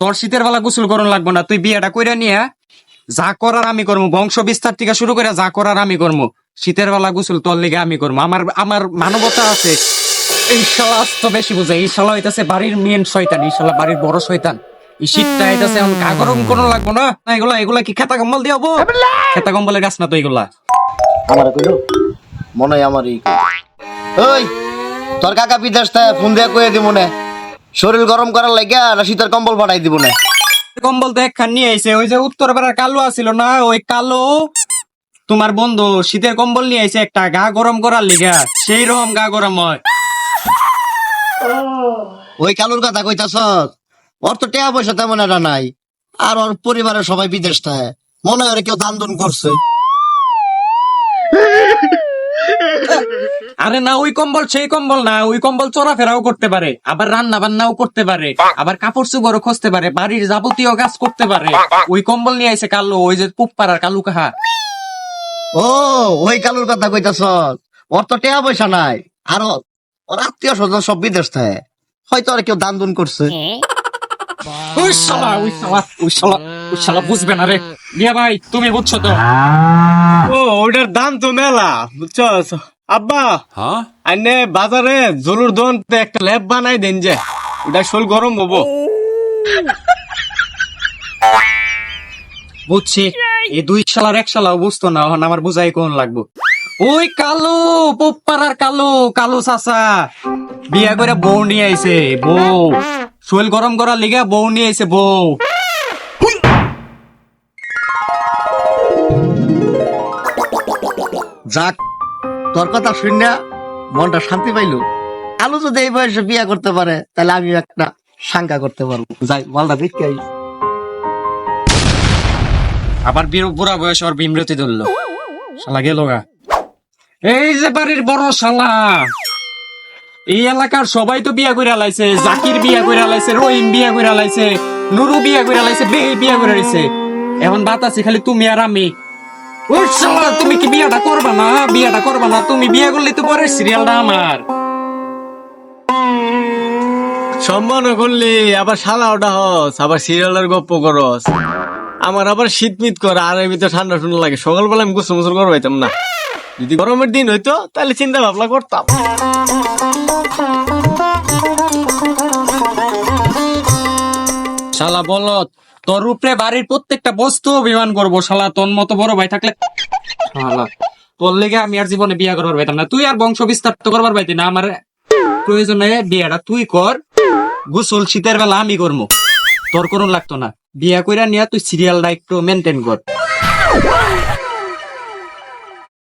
তোর শীতের বেলা গোসল করুন লাগবো না, তুই বিয়েটা কইরা নিয়ে যা করার আমি করব বংশ বিস্তার থেকে শুরু করে যা করার আমি করব শীতের বেলা গোসল তোর লিগে আমি করব আমার আমার মানবতা আছে। এই শালা বেশি বুঝে হইতাছে বাড়ির মেন শয়তান বাড়ির বড় শয়তান। এই শীতটা হইতাছে এখন কোনো লাগবো না? এগুলা এগুলা কি খেতা কম্বল দিয়ে হব? খেতা কম্বলের গাছ না তো এগুলা? আমার মনে হয় তোর কাকা বিদেশ ফোন দিয়ে কয়ে দিব না। শরীর গরম করার লাগিয়া না শীতের কম্বল পাঠাই দিব না। কম্বল তো একখান নিয়ে আইছে ওই যে উত্তর পাড়ার কালো আছিল না ওই কালো? তোমার বন্ধু শীতের কম্বল নিয়ে আইছে একটা গা গরম করার লিগা সেই রকম গা গরম হয়। ওই কালুর কথা কইতাছ? ওর তো টাকা পয়সা তেমন একটা নাই আর ওর পরিবারের সবাই বিদেশ থাকে মনে হয় কেউ দান দুন করছে। আরে না ওই কম্বল সেই কম্বল না ওই কম্বল চলাফেরাও করতে পারে আবার রান্না বান্নাও করতে পারে আবার কাপড় চুপড়ও খসতে পারে বাড়ির যাবতীয় কাজ করতে পারে। ওই কম্বল নিয়ে আইছে কালো ওই যে পুপ পাড়ার কালু কাহা। ও ওই কালুর কথা কইতাছ। ওর তো টাকা পয়সা নাই আর ওর আত্মীয় স্বজন সব বিদেশ থাকে। হয়তো আর কেউ দান দুন করছে। ওই শালা ওই শালা ওই শালা ওই শালা বুঝবে না রে। ভাই তুমি বুঝছ তো? ও ওটার দাম তো মেলা বুঝছস আব্বা! আইনে বাজারে জলুর দোন একটা ল্যাব বানাই দেন যে। ওটা শোল গরম হব। বুঝছি এই দুই শালার এক শালাও বুঝতো না এখন আমার বুঝাই কোন লাগবো। ওই কালো পোপারার কালো কালো চাচা। বিয়া করে বউ নিয়ে আইছে বউ। শোল গরম করার লিগা বউ নিয়ে আইছে বউ। যাক তোর কথা শুনিয়া মনটা শান্তি পাইলো। আলু যদি এই বয়সে বিয়া করতে পারে, তাহলে আমিও একটা শাঙ্কা করতে পারব। যাই, মালটা দেখতে আই আবার বীর বুড়া বয়স ওর বিমরতি ধরলো। শালা গেল গা। এই যে বাড়ির বড় শালা। এই এলাকার সবাই তো বিয়া করে লাইছে, জাকির বিয়া করে লাইছে, রহিম বিয়া করে লাইছে, নুরু বিয়া করে লাইছে বেহি বিয়া করে লাইছে। এখন বাত আছে খালি তুমি আর আমি। তুমি কি করবা না? করবা না, তুমি বিয়া করলে তো সিরিয়ালটা আমার। সম্মান করলি আবার শালা ওটা হস, আবার সিরিয়ালের গপ্প করস। আমার আবার শীত মিত করে, আর এর ভিতরে ঠান্ডা ঠান্ডা লাগে। সকালবেলা আমি না। যদি গরমের দিন হইতো, তাহলে চিন্তা ভাবনা করতাম। শালা বলত তোর উপরে বাড়ির প্রত্যেকটা বস্তু অভিমান করব, শালা। তোর মতো বড় ভাই থাকলে তোর লেগে আমি আর জীবনে বিয়া করবার পাইতাম না। তুই আর বংশ বিস্তার তো করবার পাইতি না। আমার প্রয়োজনে বিয়াটা তুই কর। গোসল শীতের বেলা আমি করব তোর কোনো লাগতো না। বিয়া কইরা নিয়ে তুই সিরিয়ালটা একটু মেনটেন কর।